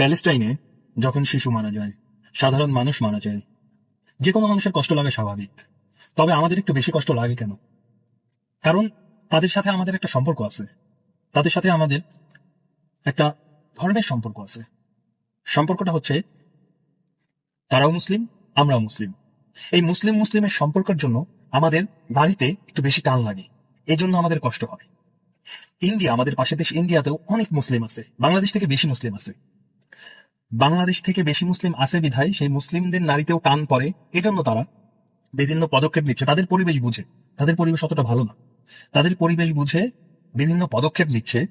প্যালেস্টাইনে যখন শিশু মারা যায়, সাধারণ মানুষ মারা যায় যে কোনো মানুষের কষ্ট লাগে স্বাভাবিক। তবে আমাদের একটু বেশি কষ্ট লাগে কেন? কারণ তাদের সাথে আমাদের একটা সম্পর্ক আছে। তাদের সাথে আমাদের একটা ধরনের সম্পর্ক আছে। সম্পর্কটা হচ্ছে, তারাও মুসলিম, আমরাও মুসলিম। এই মুসলিম মুসলিমের সম্পর্কের জন্য আমাদের বাড়িতে একটু বেশি টান লাগে। এই জন্য আমাদের কষ্ট হয়। ইন্ডিয়া, আমাদের পাশের দেশ ইন্ডিয়াতেও অনেক মুসলিম আছে। বাংলাদেশ থেকে বেশি মুসলিম আছে। বাংলাদেশ থেকে বেশি মুসলিম আছে বিধায় সেই মুসলিমদের নারীতেও টান পড়ে। এজন্য তারা বিভিন্ন পদক্ষেপ নিচ্ছে। তাদের পরিবেশ বুঝে। তাদের পরিবেশ অতটা ভালো না। তাদের পরিবেশ বুঝে বিভিন্ন পদক্ষেপ নিচ্ছে।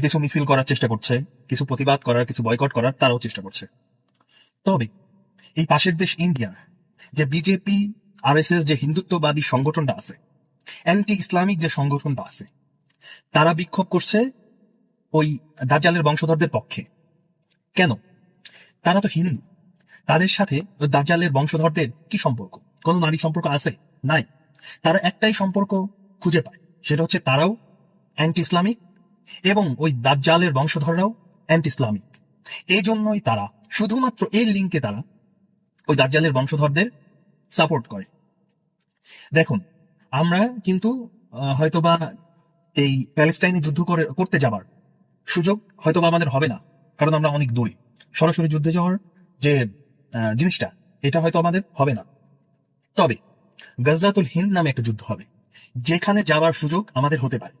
কিছু মিছিল করার চেষ্টা করছে। কিছু প্রতিবাদ করার, কিছু বয়কট করার তারাও চেষ্টা করছে। তবে এই পাশের দেশ ইন্ডিয়া, যে বিজেপি আর যে হিন্দুত্ববাদী সংগঠনটা আছে অ্যান্টি ইসলামিক যে সংগঠনটা আছে, তারা বিক্ষোভ করছে ওই দাজ্জালের বংশধরদের পক্ষে। কেন? তারা তো হিন্দু। তাদের সাথে দাজ্জালের বংশধরদের কি সম্পর্ক? কোন নারী সম্পর্ক আছে? নাই। তারা একটাই সম্পর্ক খুঁজে পায়। সেটা হচ্ছে তারাও অ্যান্টি ইসলামিক এবং ওই দাজ্জালের বংশধররাও অ্যান্টি ইসলামিক এই জন্যই তারা, শুধুমাত্র এই লিঙ্কে তারা ওই দাজ্জালের বংশধরদের সাপোর্ট করে। দেখুন, আমরা কিন্তু হয়তোবা এই প্যালেস্টাইনে যুদ্ধ করে, করতে যাবার সুযোগ হয়তোবা আমাদের হবে না। কারণ আমরা অনেক দূরে। সরাসরি যুদ্ধে যাওয়ার যে জিনিসটা, এটা হয়তো আমাদের হবে না। তবে গজাতুল হিন্দ নামে একটা যুদ্ধ হবে, যেখানে যাওয়ার সুযোগ আমাদের হতে পারে।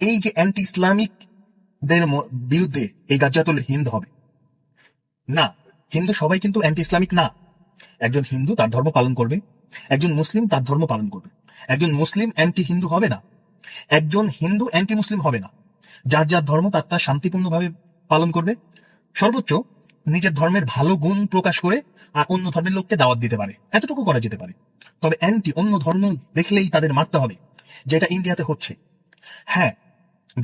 এই যে অ্যান্টি ইসলামিক দের বিরুদ্ধে এই গাজ্জাতুল হিন্দ হবে, না, হিন্দু সবাই কিন্তু অ্যান্টি ইসলামিক না। একজন হিন্দু তার ধর্ম পালন করবে, একজন মুসলিম তার ধর্ম পালন করবে। একজন মুসলিম অ্যান্টি হিন্দু হবে না, একজন হিন্দু অ্যান্টি মুসলিম হবে না। যার যার ধর্ম তার তার শান্তিপূর্ণভাবে পালন করবে। সর্বোচ্চ নিজের ধর্মের ভালো গুণ প্রকাশ করে আর অন্য ধর্মের লোককে দাওয়াত দিতে পারে। এতটুকু করা যেতে পারে। তবে অ্যান্টি অন্য ধর্ম দেখলেই তাদের মারতে হবে, যেটা ইন্ডিয়াতে হচ্ছে। হ্যাঁ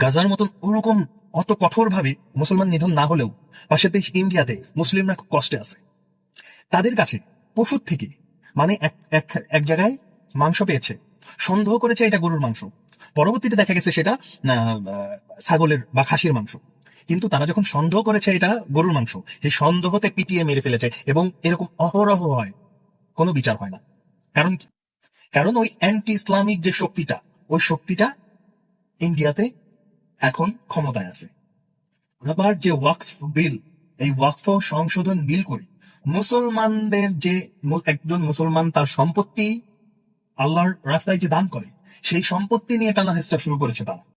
গাজার মতন ওরকম অত কঠোরভাবে মুসলমান নিধন না হলেও পাশের দেশ ইন্ডিয়াতে মুসলিমরা খুব কষ্টে আছে। তাদের কাছে পশুর থেকে মানে এক জায়গায় মাংস পেয়েছে। সন্দেহ করেছে এটা গরুর মাংস। পরবর্তীতে দেখা গেছে সেটা ছাগলের বা খাসির মাংস। কিন্তু তারা যখন সন্দেহ করেছে এটা গরুর মাংস, সেই সন্দেহতে পিটিয়ে মেরে ফেলেছে এবং এরকম অহরহ হয়। কোনো বিচার হয় না। কারণ কি? কারণ ওই অ্যান্টি ইসলামিক যে শক্তিটা, ওই শক্তিটা ইন্ডিয়াতে এখন ক্ষমতায় আছে। আবার যে ওয়াকফ বিল, এই ওয়াকফ সংশোধন বিল করে মুসলমানদের যে একজন মুসলমান তার সম্পত্তি আল্লাহর রাস্তায় যে দান করে, সেই সম্পত্তি নিয়ে টানা হেঁচড়া শুরু করেছে তারা।